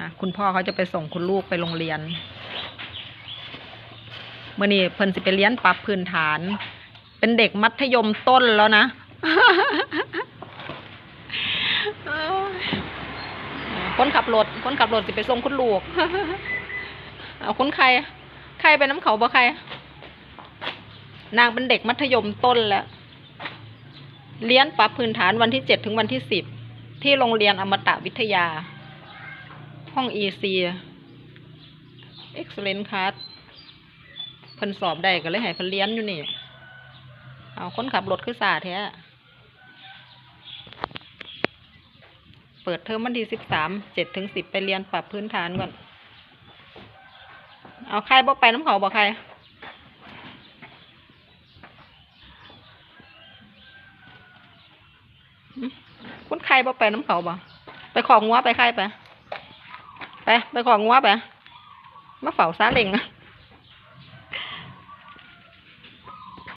อะคุณพ่อเขาจะไปส่งคุณลูกไปโรงเรียนเมื่อนี้เพิ่นสิไปเรียนปรับพื้นฐาน เป็นเด็กมัธยมต้นแล้วนะคนขับรถคนขับรถสิไปส่งคุณลูกเอาคุณใครใครไปน้ำเขาบ่ใคร นางเป็นเด็กมัธยมต้นแล้วเรียนปรับพื้นฐานวันที่เจ็ดถึงวันที่สิบที่โรงเรียนอมตะวิทยา ห้อง EC Excellent Class เพิ่นสอบได้ก็เลยให้เพิ่นเรียนอยู่นี่ เอาคนขับรถคือสาแท้ เปิดเทอมวันที่สิบสามเจ็ดถึงสิบไปเรียนปรับพื้นฐานก่อน เอาใครบ่ไปน้ำเขาบ่ใครคุณใครบ่ไปน้ำเขาบ่ไปของงัวไปใครไป ไป ไปของงัวไป มาเฝ้าซาเล็งนะ